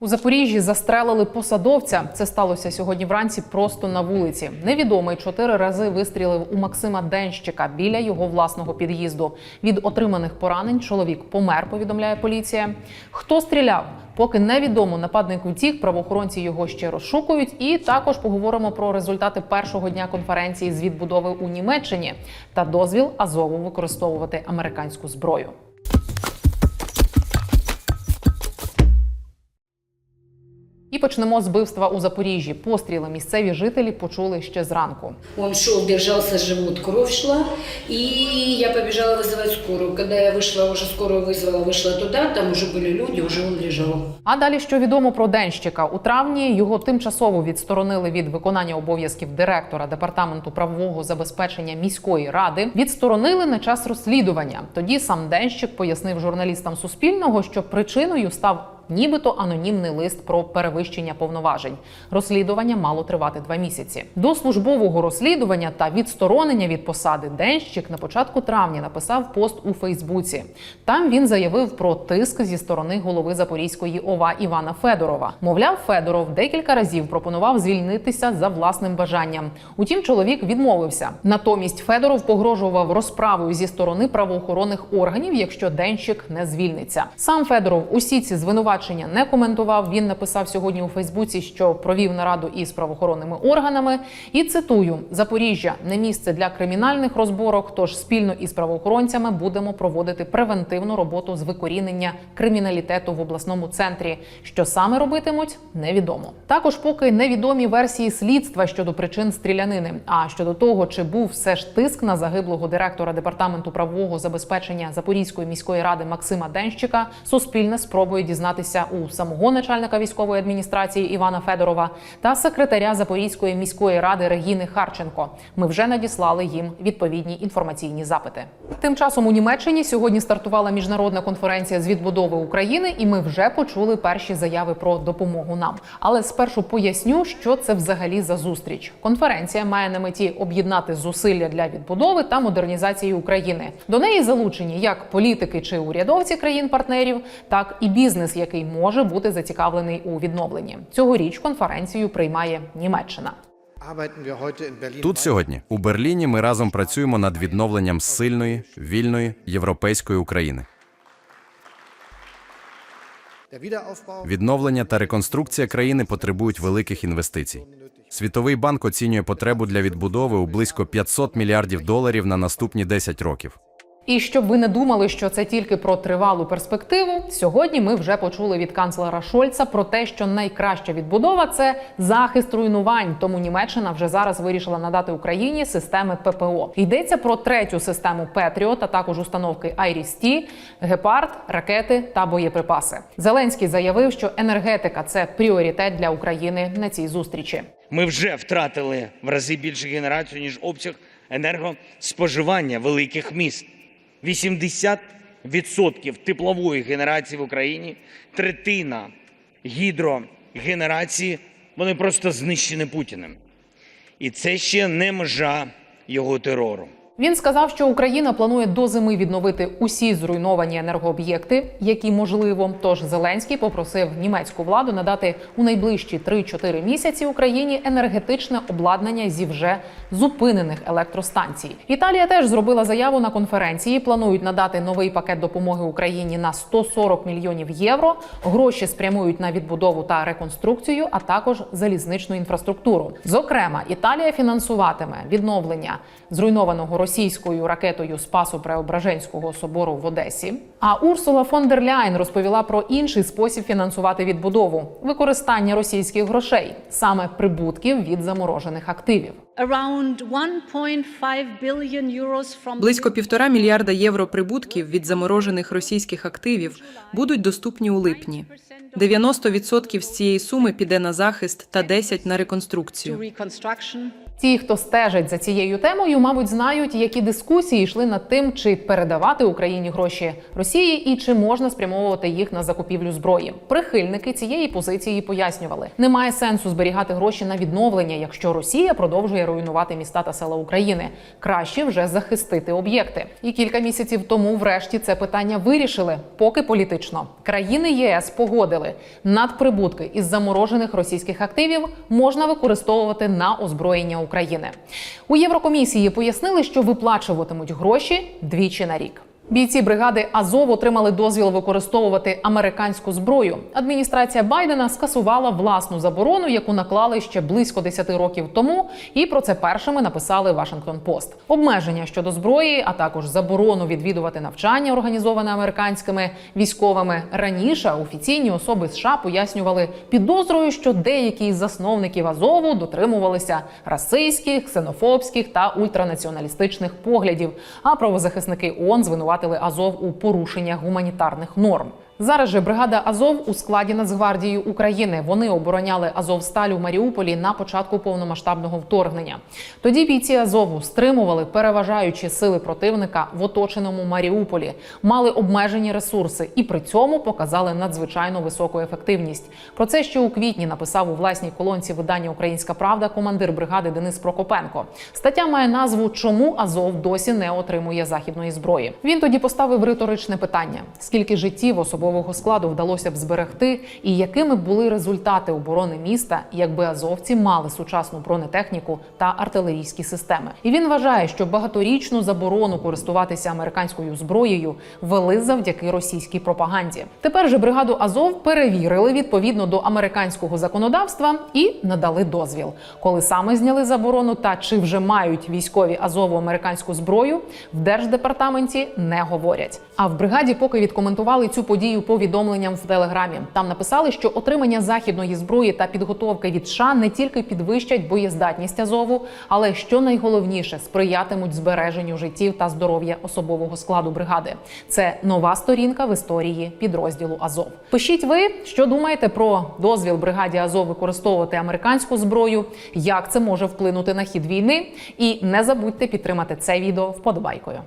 У Запоріжжі застрелили посадовця. Це сталося сьогодні вранці просто на вулиці. Невідомий чотири рази вистрілив у Максима Денщика біля його власного під'їзду. Від отриманих поранень чоловік помер. Повідомляє поліція. Хто стріляв? Поки невідомо нападник втік, правоохоронці його ще розшукують. І також поговоримо про результати першого дня конференції з відбудови у Німеччині та дозвіл Азову використовувати американську зброю. І почнемо з вбивства у Запоріжжі. Постріли місцеві жителі почули ще зранку. Он шел, держался живот, кровь шла, и я побежала вызывать скорую. Когда я вышла, уже скорую вызвала, вышла туда, там уже были люди, уже он лежал. А далі, що відомо про денщика, у травні його тимчасово відсторонили від виконання обов'язків директора департаменту правового забезпечення міської ради. Відсторонили на час розслідування. Тоді сам денщик пояснив журналістам Суспільного, що причиною став. Нібито анонімний лист про перевищення повноважень. Розслідування мало тривати два місяці. До службового розслідування та відсторонення від посади денщик на початку травня написав пост у Фейсбуці. Там він заявив про тиск зі сторони голови Запорізької ОВА Івана Федорова. Мовляв, Федоров декілька разів пропонував звільнитися за власним бажанням. Утім, чоловік відмовився. Натомість Федоров погрожував розправою зі сторони правоохоронних органів, якщо денщик не звільниться. Сам Федоров усі ці звинувачення не коментував. Він написав сьогодні у Фейсбуці, що провів нараду із правоохоронними органами. І цитую: Запоріжжя не місце для кримінальних розборок. Тож спільно із правоохоронцями будемо проводити превентивну роботу з викорінення криміналітету в обласному центрі. Що саме робитимуть, невідомо. Також поки невідомі версії слідства щодо причин стрілянини. А щодо того, чи був все ж тиск на загиблого директора департаменту правового забезпечення Запорізької міської ради Максима Денщика, суспільне спробує дізнатися у самого начальника військової адміністрації Івана Федорова та секретаря Запорізької міської ради Регіни Харченко. Ми вже надіслали їм відповідні інформаційні запити. Тим часом у Німеччині сьогодні стартувала міжнародна конференція з відбудови України, і ми вже почули перші заяви про допомогу нам. Але спершу поясню, що це взагалі за зустріч. Конференція має на меті об'єднати зусилля для відбудови та модернізації України. До неї залучені як політики чи урядовці країн-партнерів, так і бізнес, який може бути зацікавлений у відновленні. Цьогоріч конференцію приймає Німеччина. Тут сьогодні у Берліні ми разом працюємо над відновленням сильної, вільної європейської України. Відновлення та реконструкція країни потребують великих інвестицій. Світовий банк оцінює потребу для відбудови у близько 500 мільярдів доларів на наступні 10 років. І щоб ви не думали, що це тільки про тривалу перспективу, сьогодні ми вже почули від канцлера Шольца про те, що найкраща відбудова це захист руйнувань. Тому Німеччина вже зараз вирішила надати Україні системи ППО. Йдеться про третю систему Петріот, а також установки Айріс-Ті, Гепард, ракети та боєприпаси. Зеленський заявив, що енергетика це пріоритет для України на цій зустрічі. Ми вже втратили в рази більше генерацію, ніж обсяг енергоспоживання великих міст. 80% теплової генерації в Україні, третина гідрогенерації, вони просто знищені Путіним. І це ще не межа його терору. Він сказав, що Україна планує до зими відновити усі зруйновані енергооб'єкти, які можливо. Тож Зеленський попросив німецьку владу надати у найближчі 3-4 місяці Україні енергетичне обладнання зі вже зупинених електростанцій. Італія теж зробила заяву на конференції. Планують надати новий пакет допомоги Україні на 140 мільйонів євро. Гроші спрямують на відбудову та реконструкцію, а також залізничну інфраструктуру. Зокрема, Італія фінансуватиме відновлення зруйнованого російською ракетою Спасу Преображенського собору в Одесі. А Урсула фон дер Ляйн розповіла про інший спосіб фінансувати відбудову використання російських грошей, саме прибутків від заморожених активів. Around 1.5 billion euros Близько півтора мільярда євро прибутків від заморожених російських активів будуть доступні у липні. 90% з цієї суми піде на захист та 10% на реконструкцію. Ті, хто стежить за цією темою, мабуть, знають, які дискусії йшли над тим, чи передавати Україні гроші Росії і чи можна спрямовувати їх на закупівлю зброї. Прихильники цієї позиції пояснювали, немає сенсу зберігати гроші на відновлення, якщо Росія продовжує руйнувати міста та села України. Краще вже захистити об'єкти. І кілька місяців тому, врешті, це питання вирішили, поки політично. Країни ЄС погодили надприбутки із заморожених російських активів можна використовувати на озброєння України. У Єврокомісії пояснили, що виплачуватимуть гроші двічі на рік. Бійці бригади Азов отримали дозвіл використовувати американську зброю. Адміністрація Байдена скасувала власну заборону, яку наклали ще близько 10 років тому. І про це першими написали Вашингтон Пост. Обмеження щодо зброї, а також заборону відвідувати навчання, організоване американськими військовими. Раніше офіційні особи США пояснювали підозрою, що деякі із засновників Азову дотримувалися расистських, ксенофобських та ультранаціоналістичних поглядів. А правозахисники ООН звинуватили Азов у порушеннях гуманітарних норм. Зараз же бригада Азов у складі Нацгвардії України. Вони обороняли Азовсталь у Маріуполі на початку повномасштабного вторгнення. Тоді бійці Азову стримували переважаючі сили противника в оточеному Маріуполі, мали обмежені ресурси і при цьому показали надзвичайно високу ефективність. Про це ще у квітні написав у власній колонці видання Українська Правда командир бригади Денис Прокопенко. Стаття має назву Чому Азов досі не отримує західної зброї. Він тоді поставив риторичне питання: скільки життів особового складу вдалося б зберегти, і якими були результати оборони міста, якби азовці мали сучасну бронетехніку та артилерійські системи. І він вважає, що багаторічну заборону користуватися американською зброєю вели завдяки російській пропаганді. Тепер же бригаду Азов перевірили відповідно до американського законодавства і надали дозвіл. Коли саме зняли заборону та чи вже мають військові Азову американську зброю, в держдепартаменті не говорять. А в бригаді поки відкоментували цю подію повідомленням в телеграмі. Там написали, що отримання західної зброї та підготовка від США не тільки підвищать боєздатність Азову, але що найголовніше сприятимуть збереженню життів та здоров'я особового складу бригади. Це нова сторінка в історії підрозділу Азов. Пишіть ви, що думаєте про дозвіл бригаді Азов використовувати американську зброю, як це може вплинути на хід війни, і не забудьте підтримати це відео вподобайкою.